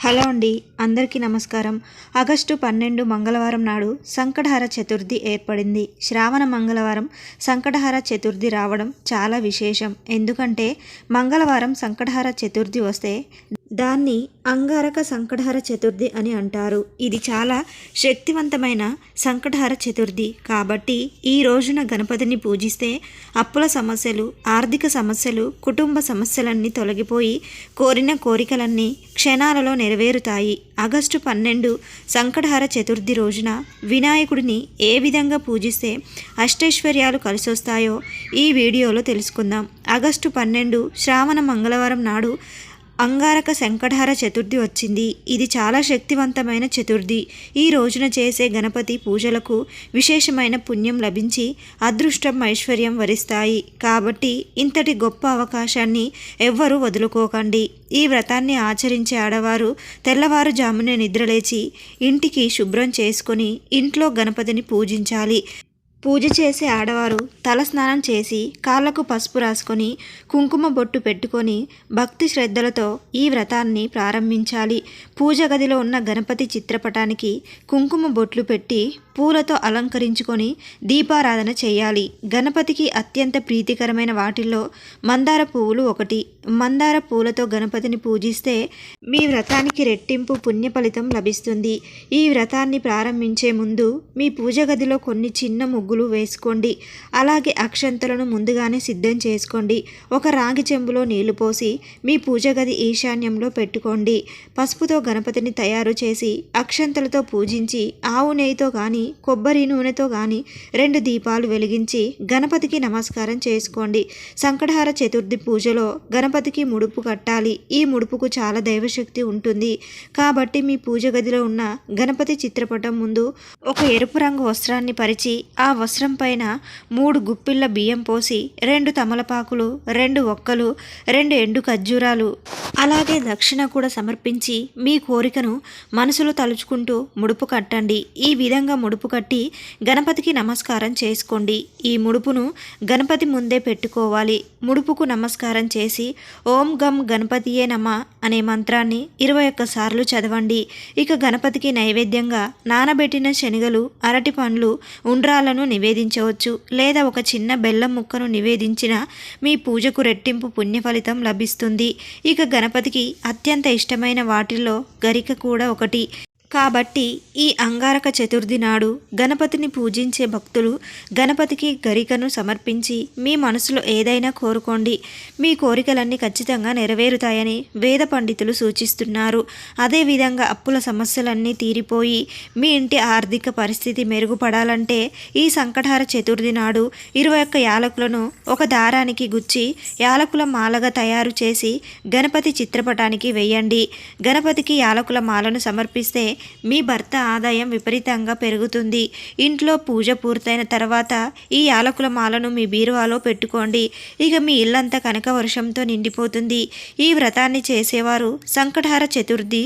Hello అండి అందరికీ నమస్కారం. ఆగస్టు పన్నెండు మంగళవారం నాడు సంకటహర చతుర్థి ఏర్పడింది. శ్రావణ మంగళవారం సంకటహర చతుర్థి రావడం చాలా విశేషం. ఎందుకంటే మంగళవారం సంకటహర చతుర్థి వస్తే దాన్ని అంగారక సంకటహర చతుర్థి అని అంటారు. ఇది చాలా శక్తివంతమైన సంకటహర చతుర్థి. కాబట్టి ఈ రోజున గణపతిని పూజిస్తే అప్పుల సమస్యలు ఆర్థిక సమస్యలు కుటుంబ సమస్యలన్నీ తొలగిపోయి కోరిన కోరికలన్నీ క్షణాలలో నెరవేరుతాయి. ఆగస్టు పన్నెండు సంకటహర చతుర్థి రోజున వినాయకుడిని ఏ విధంగా పూజిస్తే అష్టైశ్వర్యాలు కలిసొస్తాయో ఈ వీడియోలో తెలుసుకుందాం. ఆగస్టు పన్నెండు శ్రావణ మంగళవారం నాడు అంగారక శంకటహర చతుర్థి వచ్చింది. ఇది చాలా శక్తివంతమైన చతుర్థి. ఈ రోజున చేసే గణపతి పూజలకు విశేషమైన పుణ్యం లభించి అదృష్టం ఐశ్వర్యం వరిస్తాయి. కాబట్టి ఇంతటి గొప్ప అవకాశాన్ని ఎవ్వరూ వదులుకోకండి. ఈ వ్రతాన్ని ఆచరించే ఆడవారు తెల్లవారుజామునే నిద్రలేచి ఇంటికి శుభ్రం చేసుకొని ఇంట్లో గణపతిని పూజించాలి. పూజ చేసే ఆడవారు తలస్నానం చేసి కాళ్ళకు పసుపు రాసుకొని కుంకుమ బొట్టు పెట్టుకొని భక్తి శ్రద్ధలతో ఈ వ్రతాన్ని ప్రారంభించాలి. పూజ గదిలో ఉన్న గణపతి చిత్రపటానికి కుంకుమ బొట్లు పెట్టి పూలతో అలంకరించుకొని దీపారాధన చేయాలి. గణపతికి అత్యంత ప్రీతికరమైన వాటిల్లో మందార పువ్వులు ఒకటి. మందార పూలతో గణపతిని పూజిస్తే మీ వ్రతానికి రెట్టింపు పుణ్య ఫలితం లభిస్తుంది. ఈ వ్రతాన్ని ప్రారంభించే ముందు మీ పూజ గదిలో కొన్ని చిన్న ముగ్గులు వేసుకోండి. అలాగే అక్షంతలను ముందుగానే సిద్ధం చేసుకోండి. ఒక రాగి చెంబులో నీళ్ళు పోసి మీ పూజ గది ఈశాన్యంలో పెట్టుకోండి. పసుపుతో గణపతిని తయారు చేసి అక్షంతలతో పూజించి ఆవు నెయ్యితో కానీ కొబ్బరి నూనెతో కానీ రెండు దీపాలు వెలిగించి గణపతికి నమస్కారం చేసుకోండి. సంకటహార చతుర్థి పూజలో గణపతికి ముడుపు కట్టాలి. ఈ ముడుపుకు చాలా దైవశక్తి ఉంటుంది. కాబట్టి మీ పూజ గదిలో ఉన్న గణపతి చిత్రపటం ముందు ఒక ఎరుపు రంగు వస్త్రాన్ని పరిచి ఆ వస్త్రం పైన మూడు గుప్పిళ్ళ బియ్యం పోసి రెండు తమలపాకులు రెండు ఒక్కలు రెండు ఎండు ఖర్జూరాలు అలాగే దక్షిణ కూడా సమర్పించి మీ కోరికను మనసులో తలుచుకుంటూ ముడుపు కట్టండి. ఈ విధంగా ముడుపు కట్టి గణపతికి నమస్కారం చేసుకోండి. ఈ ముడుపును గణపతి ముందే పెట్టుకోవాలి. ముడుపుకు నమస్కారం చేసి ఓం గం గణపతియే నమ అనే మంత్రాన్ని ఇరవై ఒక్కసార్లు చదవండి. ఇక గణపతికి నైవేద్యంగా నానబెట్టిన శనగలు అరటి పండ్లు ఉండ్రాలను నివేదించవచ్చు. లేదా ఒక చిన్న బెల్లం ముక్కను నివేదించిన మీ పూజకు రెట్టింపు పుణ్య ఫలితం లభిస్తుంది. ఇక గణపతికి అత్యంత ఇష్టమైన వాటిల్లో గరిక కూడా ఒకటి. కాబట్టి ఈ అంగారక చతుర్థి నాడు గణపతిని పూజించే భక్తులు గణపతికి గరికను సమర్పించి మీ మనసులో ఏదైనా కోరుకోండి. మీ కోరికలన్నీ ఖచ్చితంగా నెరవేరుతాయని వేద పండితులు సూచిస్తున్నారు. అదేవిధంగా అప్పుల సమస్యలన్నీ తీరిపోయి మీ ఇంటి ఆర్థిక పరిస్థితి మెరుగుపడాలంటే ఈ సంకటహార చతుర్థి నాడు ఇరవై ఒక్క యాలకులను ఒక దారానికి గుచ్చి యాలకుల మాలగా తయారు చేసి గణపతి చిత్రపటానికి వేయండి. గణపతికి యాలకుల మాలను సమర్పిస్తే మీ భర్త ఆదాయం విపరీతంగా పెరుగుతుంది. ఇంట్లో పూజ పూర్తయిన తర్వాత ఈ యాలకుల మాలను మీ బీరువాలో పెట్టుకోండి. ఇక మీ ఇల్లంతా కనక వర్షంతో నిండిపోతుంది. ఈ వ్రతాన్ని చేసేవారు సంకటహార చతుర్థి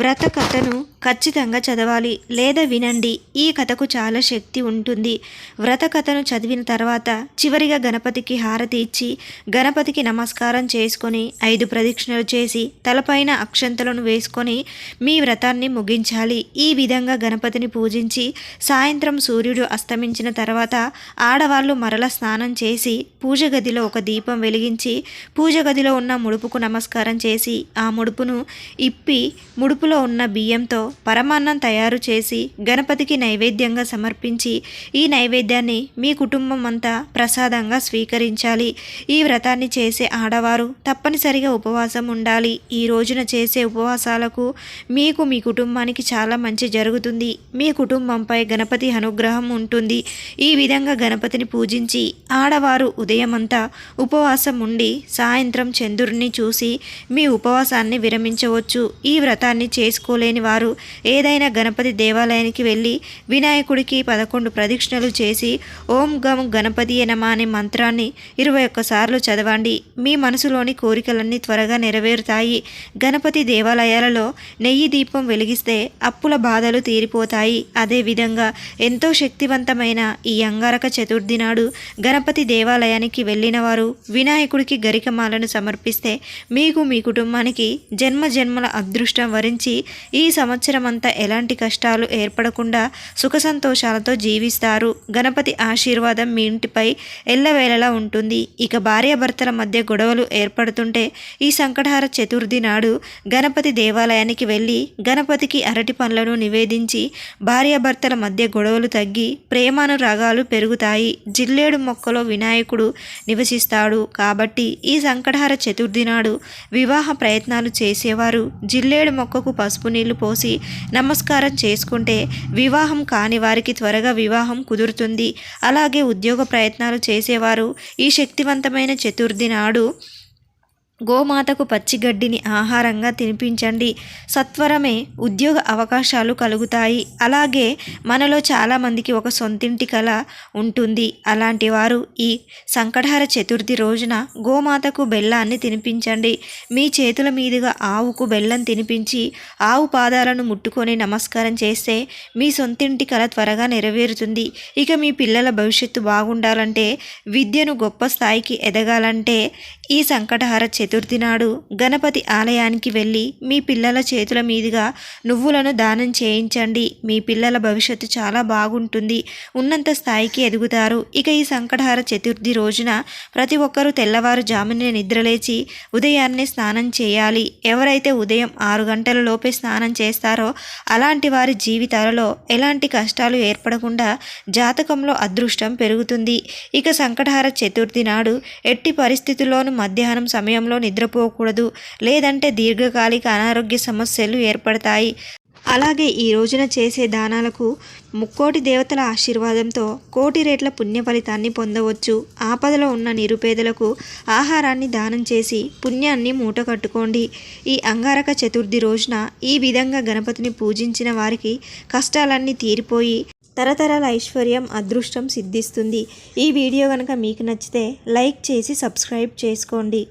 వ్రత కథను ఖచ్చితంగా చదవాలి లేదా వినండి. ఈ కథకు చాలా శక్తి ఉంటుంది. వ్రత కథను చదివిన తర్వాత చివరిగా గణపతికి హారతి ఇచ్చి గణపతికి నమస్కారం చేసుకొని ఐదు ప్రదక్షిణలు చేసి తలపైన అక్షంతలను వేసుకొని మీ వ్రతాన్ని పూజించాలి. ఈ విధంగా గణపతిని పూజించి సాయంత్రం సూర్యుడు అస్తమించిన తర్వాత ఆడవాళ్ళు మరల స్నానం చేసి పూజ గదిలో ఒక దీపం వెలిగించి పూజ గదిలో ఉన్న ముడుపుకు నమస్కారం చేసి ఆ ముడుపును ఇప్పి ముడుపులో ఉన్న బియ్యంతో పరమాన్నం తయారు చేసి గణపతికి నైవేద్యంగా సమర్పించి ఈ నైవేద్యాన్ని మీ కుటుంబం అంతా ప్రసాదంగా స్వీకరించాలి. ఈ వ్రతాన్ని చేసే ఆడవారు తప్పనిసరిగా ఉపవాసం ఉండాలి. ఈ రోజున చేసే ఉపవాసాలకు మీకు మీ కుటుంబానికి చాలా మంచి జరుగుతుంది. మీ కుటుంబంపై గణపతి అనుగ్రహం ఉంటుంది. ఈ విధంగా గణపతిని పూజించి ఆడవారు ఉదయమంతా ఉపవాసం ఉండి సాయంత్రం చంద్రుడిని చూసి మీ ఉపవాసాన్ని విరమించవచ్చు. ఈ వ్రతాన్ని చేసుకోలేని వారు ఏదైనా గణపతి దేవాలయానికి వెళ్ళి వినాయకుడికి పదకొండు ప్రదక్షిణలు చేసి ఓం గం గణపతి ఎనమా అనే మంత్రాన్ని ఇరవై ఒక్కసార్లు చదవండి. మీ మనసులోని కోరికలన్నీ త్వరగా నెరవేరుతాయి. గణపతి దేవాలయాలలో నెయ్యి దీపం వెలిగిస్తే అప్పుల బాధలు తీరిపోతాయి. అదేవిధంగా ఎంతో శక్తివంతమైన ఈ అంగారక చతుర్థి నాడు గణపతి దేవాలయానికి వెళ్ళిన వారు వినాయకుడికి గరికమాలను సమర్పిస్తే మీకు మీ కుటుంబానికి జన్మ జన్మల అదృష్టం వరించి ఈ సంవత్సరం అంతా ఎలాంటి కష్టాలు ఏర్పడకుండా సుఖ సంతోషాలతో జీవిస్తారు. గణపతి ఆశీర్వాదం మీ ఇంటిపై ఎల్లవేళలా ఉంటుంది. ఇక భార్యాభర్తల మధ్య గొడవలు ఏర్పడుతుంటే ఈ సంకటహార చతుర్థి నాడు గణపతి దేవాలయానికి వెళ్ళి గణపతికి అరటి పండ్లను నివేదించి భార్యాభర్తల మధ్య గొడవలు తగ్గి ప్రేమానురాగాలు పెరుగుతాయి. జిల్లేడు మొక్కలో వినాయకుడు నివసిస్తాడు. కాబట్టి ఈ సంకటహార చతుర్థి నాడు వివాహ ప్రయత్నాలు చేసేవారు. జిల్లేడు మొక్కకు పసుపు నీళ్ళు పోసి నమస్కారం చేసుకుంటే వివాహం కాని వారికి త్వరగా వివాహం కుదురుతుంది. అలాగే ఉద్యోగ ప్రయత్నాలు చేసేవారు. ఈ శక్తివంతమైన చతుర్థి నాడు గోమాతకు పచ్చిగడ్డిని ఆహారంగా తినిపించండి. సత్వరమే ఉద్యోగ అవకాశాలు కలుగుతాయి. అలాగే మనలో చాలామందికి ఒక సొంతింటి కళ ఉంటుంది. అలాంటి వారు ఈ సంకటహర చతుర్థి రోజున గోమాతకు బెల్లాన్ని తినిపించండి. మీ చేతుల మీదుగా ఆవుకు బెల్లం తినిపించి ఆవు పాదాలను ముట్టుకొని నమస్కారం చేస్తే మీ సొంతింటి కళ త్వరగా నెరవేరుతుంది. ఇక మీ పిల్లల భవిష్యత్తు బాగుండాలంటే విద్యను గొప్ప స్థాయికి ఎదగాలంటే ఈ సంకటహార చతుర్థి నాడు గణపతి ఆలయానికి వెళ్ళి మీ పిల్లల చేతుల మీదుగా నువ్వులను దానం చేయించండి. మీ పిల్లల భవిష్యత్తు చాలా బాగుంటుంది. ఉన్నంత స్థాయికి ఎదుగుతారు. ఇక ఈ సంకటహార చతుర్థి రోజున ప్రతి ఒక్కరూ తెల్లవారుజామునే నిద్రలేచి ఉదయాన్నే స్నానం చేయాలి. ఎవరైతే ఉదయం ఆరు గంటల లోపే స్నానం చేస్తారో అలాంటి వారి జీవితాలలో ఎలాంటి కష్టాలు ఏర్పడకుండా జాతకంలో అదృష్టం పెరుగుతుంది. ఇక సంకటహార చతుర్థి నాడు ఎట్టి పరిస్థితుల్లోనూ మధ్యాహ్నం సమయంలో సమయంలో నిద్రపోకూడదు. లేదంటే దీర్ఘకాలిక అనారోగ్య సమస్యలు ఏర్పడతాయి. అలాగే ఈ రోజున చేసే దానాలకు ముక్కోటి దేవతల ఆశీర్వాదంతో కోటి రేట్ల పుణ్య ఫలితాన్ని పొందవచ్చు. ఆపదలో ఉన్న నిరుపేదలకు ఆహారాన్ని దానం చేసి పుణ్యాన్ని మూట కట్టుకోండి. ఈ అంగారక చతుర్థి రోజున ఈ విధంగా గణపతిని పూజించిన వారికి కష్టాలన్నీ తీరిపోయి తరతరాల ఐశ్వర్యం అదృష్టం సిద్ధిస్తుంది. ఈ వీడియో కనుక మీకు నచ్చితే లైక్ చేసి సబ్స్క్రైబ్ చేసుకోండి.